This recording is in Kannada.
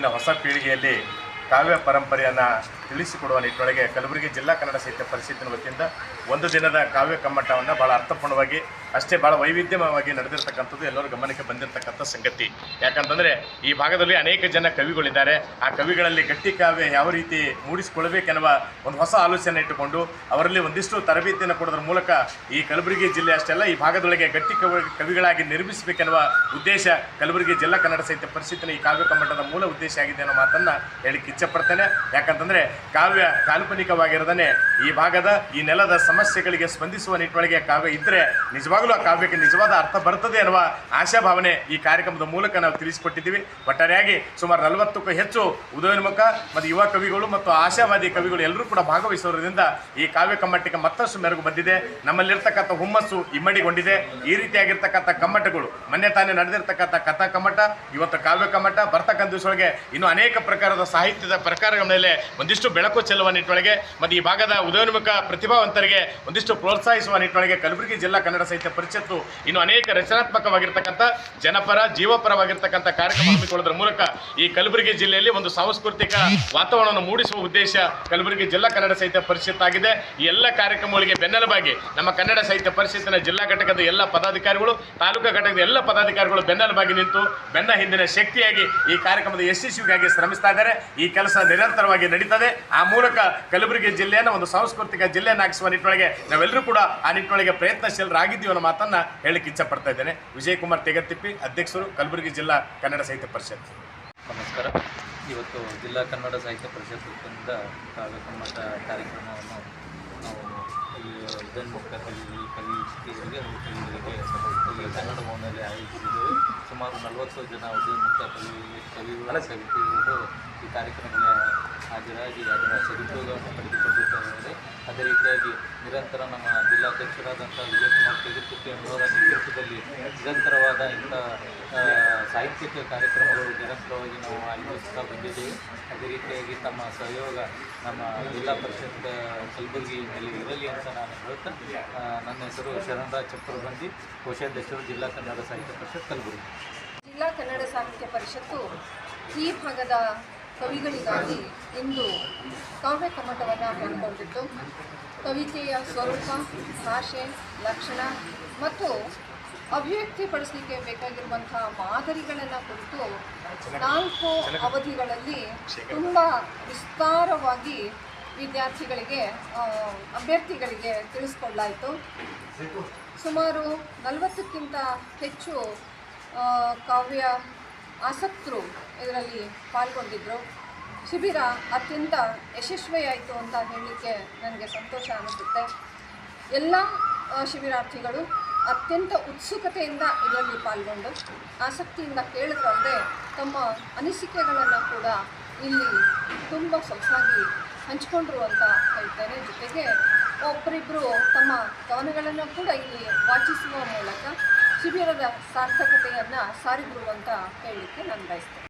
ಇಂದಿನ ಹೊಸ ಪೀಳಿಗೆಯಲ್ಲಿ ಕಾವ್ಯ ಪರಂಪರೆಯನ್ನು ತಿಳಿಸಿಕೊಡುವ ನಿಟ್ಟಿನೊಳಗೆ ಕಲಬುರಗಿ ಜಿಲ್ಲಾ ಕನ್ನಡ ಸಾಹಿತ್ಯ ಪರಿಷತ್ತಿನ ವತಿಯಿಂದ ಒಂದು ದಿನದ ಕಾವ್ಯ ಕಮ್ಮಟವನ್ನು ಭಾಳ ಅರ್ಥಪೂರ್ಣವಾಗಿ, ಅಷ್ಟೇ ಭಾಳ ವೈವಿಧ್ಯಮಯವಾಗಿ ನಡೆದಿರ್ತಕ್ಕಂಥದ್ದು ಎಲ್ಲರೂ ಗಮನಕ್ಕೆ ಬಂದಿರತಕ್ಕಂಥ ಸಂಗತಿ. ಯಾಕಂತಂದರೆ ಈ ಭಾಗದಲ್ಲಿ ಅನೇಕ ಜನ ಕವಿಗಳಿದ್ದಾರೆ. ಆ ಕವಿಗಳಲ್ಲಿ ಗಟ್ಟಿ ಕಾವ್ಯ ಯಾವ ರೀತಿ ಮೂಡಿಸಿಕೊಳ್ಬೇಕೆನ್ನುವ ಒಂದು ಹೊಸ ಆಲೋಚನೆ ಇಟ್ಟುಕೊಂಡು ಅವರಲ್ಲಿ ಒಂದಿಷ್ಟು ತರಬೇತಿಯನ್ನು ಕೊಡೋದ್ರ ಮೂಲಕ ಈ ಕಲಬುರಗಿ ಜಿಲ್ಲೆ ಅಷ್ಟೆಲ್ಲ ಈ ಭಾಗದೊಳಗೆ ಗಟ್ಟಿ ಕವಿ, ಕವಿಗಳಾಗಿ ನಿರ್ಮಿಸಬೇಕೆನ್ನುವ ಉದ್ದೇಶ ಕಲಬುರಗಿ ಜಿಲ್ಲಾ ಕನ್ನಡ ಸಾಹಿತ್ಯ ಪರಿಷತ್ತಿನ ಈ ಕಾವ್ಯ ಕಮ್ಮಟದ ಮೂಲ ಉದ್ದೇಶ ಆಗಿದೆ ಅನ್ನೋ ಮಾತನ್ನು ಹೇಳಿಕ್ಕೆ ಇಚ್ಛಪಡ್ತೇನೆ ಯಾಕಂತಂದರೆ ಕಾವ್ಯ ಕಾಲ್ಪನಿಕವಾಗಿರದನೆ. ಈ ಭಾಗದ ಈ ನೆಲದ ಸಮಸ್ಯೆಗಳಿಗೆ ಸ್ಪಂದಿಸುವ ನಿಟ್ಟಿನೊಳಗೆ ಕಾವ್ಯ ಇದ್ರೆ ನಿಜವಾಗಲೂ ಆ ಕಾವ್ಯಕ್ಕೆ ನಿಜವಾದ ಅರ್ಥ ಬರ್ತದೆ ಅನ್ನುವ ಆಶಾಭಾವನೆ ಈ ಕಾರ್ಯಕ್ರಮದ ಮೂಲಕ ನಾವು ತಿಳಿಸಿಕೊಟ್ಟಿದ್ದೀವಿ. ಒಟ್ಟಾರೆಯಾಗಿ ಸುಮಾರು ನಲವತ್ತಕ್ಕೂ ಹೆಚ್ಚು ಉದಯೋನ್ಮುಖ ಮತ್ತು ಯುವ ಕವಿಗಳು ಮತ್ತು ಆಶಾವಾದಿ ಕವಿಗಳು ಎಲ್ಲರೂ ಕೂಡ ಭಾಗವಹಿಸೋದ್ರಿಂದ ಈ ಕಾವ್ಯ ಕಮ್ಮಟ್ಟಿಗೆ ಮತ್ತಷ್ಟು ಮೆರುಗು ಬಂದಿದೆ. ನಮ್ಮಲ್ಲಿರ್ತಕ್ಕಂಥ ಹುಮ್ಮಸ್ಸು ಇಮ್ಮಡಿಗೊಂಡಿದೆ. ಈ ರೀತಿಯಾಗಿರ್ತಕ್ಕಂಥ ಕಮ್ಮಟಗಳು, ಮೊನ್ನೆ ತಾನೇ ನಡೆದಿರ್ತಕ್ಕಂಥ ಕಥಾ ಕಮ್ಮಟ, ಇವತ್ತು ಕಾವ್ಯ ಕಮ್ಮಟ ಬರ್ತಕ್ಕಂಥ ದಿವಸೊಳಗೆ ಇನ್ನು ಅನೇಕ ಪ್ರಕಾರದ ಸಾಹಿತ್ಯದ ಪ್ರಕಾರಗಳ ಮೇಲೆ ಒಂದಿಷ್ಟು ಬೆಳಕು ಚೆಲ್ಲುವ ನಿಟ್ಟಿನೊಳಗೆ ಮತ್ತು ಈ ಭಾಗದ ಉದಯೋನ್ಮುಖ ಪ್ರತಿಭಾವಂತರಿಗೆ ಒಂದಿಷ್ಟು ಪ್ರೋತ್ಸಾಹಿಸುವ ನಿಟ್ಟಿನೊಳಗೆ ಕಲಬುರಗಿ ಜಿಲ್ಲಾ ಕನ್ನಡ ಸಾಹಿತ್ಯ ಪರಿಷತ್ತು ಇನ್ನು ಅನೇಕ ರಚನಾತ್ಮಕವಾಗಿರ್ತಕ್ಕಂಥ ಜನಪರ, ಜೀವಪರವಾಗಿರ್ತಕ್ಕಂಥ ಕಾರ್ಯಕ್ರಮ ಹಮ್ಮಿಕೊಳ್ಳೋದ್ರ ಮೂಲಕ ಈ ಕಲಬುರಗಿ ಜಿಲ್ಲೆಯಲ್ಲಿ ಒಂದು ಸಾಂಸ್ಕೃತಿಕ ವಾತಾವರಣವನ್ನು ಮೂಡಿಸುವ ಉದ್ದೇಶ ಕಲಬುರಗಿ ಜಿಲ್ಲಾ ಕನ್ನಡ ಸಾಹಿತ್ಯ ಪರಿಷತ್ ಆಗಿದೆ. ಈ ಎಲ್ಲ ಕಾರ್ಯಕ್ರಮಗಳಿಗೆ ಬೆನ್ನೆಲುಬಾಗಿ ನಮ್ಮ ಕನ್ನಡ ಸಾಹಿತ್ಯ ಪರಿಷತ್ತಿನ ಜಿಲ್ಲಾ ಘಟಕದ ಎಲ್ಲ ಪದಾಧಿಕಾರಿಗಳು, ತಾಲೂಕಾ ಘಟಕದ ಎಲ್ಲ ಪದಾಧಿಕಾರಿಗಳು ಬೆನ್ನೆಲುಬಾಗಿ ನಿಂತು ಬೆನ್ನ ಹಿಂದಿನ ಶಕ್ತಿಯಾಗಿ ಈ ಕಾರ್ಯಕ್ರಮದ ಯಶಸ್ವಿಗಾಗಿ ಶ್ರಮಿಸ್ತಾ ಇದ್ದಾರೆ. ಈ ಕೆಲಸ ನಿರಂತರವಾಗಿ ನಡೀತದೆ. ಆ ಮೂಲಕ ಕಲಬುರಗಿ ಜಿಲ್ಲೆಯನ್ನು ಒಂದು ಸಾಂಸ್ಕೃತಿಕ ಜಿಲ್ಲೆಯನ್ನಾಗಿಸುವ ನಿಟ್ಟಿನೊಳಗೆ ನಾವೆಲ್ಲರೂ ಕೂಡ ಆ ನಿಟ್ಟಿನೊಳಗೆ ಪ್ರಯತ್ನಶೀಲರಾಗಿದ್ದೀವಿ ಅನ್ನೋ ಮಾತನ್ನು ಹೇಳಕ್ಕೆ ಇಚ್ಛಪಡ್ತಾ ಇದ್ದೇನೆ. ವಿಜಯಕುಮಾರ್ ತೆಗತ್ತಿಪ್ಪಿ ಅಧ್ಯಕ್ಷರು ಕಲಬುರಗಿ ಜಿಲ್ಲಾ ಕನ್ನಡ ಸಾಹಿತ್ಯ ಪರಿಷತ್. ನಮಸ್ಕಾರ. ಇವತ್ತು ಜಿಲ್ಲಾ ಕನ್ನಡ ಸಾಹಿತ್ಯ ಪರಿಷತ್ ವತಿಯಿಂದ ಕಮ್ಮಟ ಕಾರ್ಯಕ್ರಮವನ್ನು ನಾವು ಕವಿಗಳಿಗೆ ಹಾಗೂ ಕವಿಗಳಿಗೆ ಈ ಕನ್ನಡ ಭವನದಲ್ಲಿ ಆಯೋಜಿಸಿದ್ದೇವೆ. ಸುಮಾರು ನಲವತ್ತು ಜನ ಉದಯೋನ್ಮುಖ ಕವಿ ಕವಿಗಳ ಈ ಕಾರ್ಯಕ್ರಮಕ್ಕೆ ಹಾಜರಾಗಿ ಅದರ ಸದುಪಯೋಗವನ್ನು ಪಡೆದುಕೊಂಡಿದ್ದಾರೆ. ಅದೇ ರೀತಿಯಾಗಿ ನಿರಂತರ ನಮ್ಮ ಜಿಲ್ಲಾಧ್ಯಕ್ಷರಾದಂಥ ವಿಜಯಕುಮಾರ್ ತೆಗೆದುಕುಟ್ಟಿ ಅವರ ನೇತೃತ್ವದಲ್ಲಿ ನಿರಂತರವಾದ ಇಂಥ ಸಾಹಿತ್ಯಿಕ ಕಾರ್ಯಕ್ರಮಗಳು ನಿರಂತರವಾಗಿ ನಾವು ಆಯೋಜಿಸ್ತಾ ಬಂದಿದ್ದೇವೆ. ಅದೇ ರೀತಿಯಾಗಿ ತಮ್ಮ ಸಹಯೋಗ ನಮ್ಮ ಜಿಲ್ಲಾ ಪರಿಷತ್ ಕಲಬುರಗಿಯಲ್ಲಿ ಇರಲಿ ಅಂತ ನಾನು ಹೇಳ್ತಾ ನನ್ನ ಹೆಸರು ಶರಣರಾಜ್ ಚಕ್ರಬಂದಿ ಕೋಶಾಧ್ಯಕ್ಷರು ಜಿಲ್ಲಾ ಕನ್ನಡ ಸಾಹಿತ್ಯ ಪರಿಷತ್ ಕಲಬುರಗಿ. ಜಿಲ್ಲಾ ಕನ್ನಡ ಸಾಹಿತ್ಯ ಪರಿಷತ್ತು ಈ ಭಾಗದ ಕವಿಗಳಿಗಾಗಿ ಇಂದು ಕಾವ್ಯ ಕಮಟವನ್ನು ಹಮ್ಮಿಕೊಂಡಿದ್ದು, ಕವಿತೆಯ ಸ್ವರೂಪ, ಭಾಷೆ, ಲಕ್ಷಣ ಮತ್ತು ಅಭಿವ್ಯಕ್ತಿಪಡಿಸಲಿಕ್ಕೆ ಬೇಕಾಗಿರುವಂಥ ಮಾದರಿಗಳನ್ನು ಕುರಿತು ನಾಲ್ಕು ಅವಧಿಗಳಲ್ಲಿ ತುಂಬ ವಿಸ್ತಾರವಾಗಿ ವಿದ್ಯಾರ್ಥಿಗಳಿಗೆ ಅಭ್ಯರ್ಥಿಗಳಿಗೆ ತಿಳಿಸ್ಕೊಳ್ಳಾಯಿತು ಸುಮಾರು ನಲವತ್ತಕ್ಕಿಂತ ಹೆಚ್ಚು ಕಾವ್ಯ ಆಸಕ್ತರು ಇದರಲ್ಲಿ ಪಾಲ್ಗೊಂಡಿದ್ದರು ಶಿಬಿರ ಅತ್ಯಂತ ಯಶಸ್ವಿಯಾಯಿತು ಅಂತ ಹೇಳಲಿಕ್ಕೆ ನನಗೆ ಸಂತೋಷ ಅನಿಸುತ್ತೆ ಎಲ್ಲ ಶಿಬಿರಾರ್ಥಿಗಳು ಅತ್ಯಂತ ಉತ್ಸುಕತೆಯಿಂದ ಇದರಲ್ಲಿ ಪಾಲ್ಗೊಂಡು ಆಸಕ್ತಿಯಿಂದ ಕೇಳಿದ್ರಲ್ಲದೆ ತಮ್ಮ ಅನಿಸಿಕೆಗಳನ್ನು ಕೂಡ ಇಲ್ಲಿ ತುಂಬ ಸೊಗಸಾಗಿ ಹಂಚಿಕೊಂಡ್ರು ಅಂತ ಹೇಳ್ತೇನೆ. ಜೊತೆಗೆ ಒಬ್ಬರಿಬ್ಬರು ತಮ್ಮ ಕವನಗಳನ್ನು ಕೂಡ ಇಲ್ಲಿ ವಾಚಿಸುವ ಮೂಲಕ ಶಿಬಿರದ ಸಾರ್ಥಕತೆಯನ್ನು ಸಾರಿದ್ರು ಅಂತ ಹೇಳಲಿಕ್ಕೆ ನಾನು ಬಯಸ್ತೇನೆ.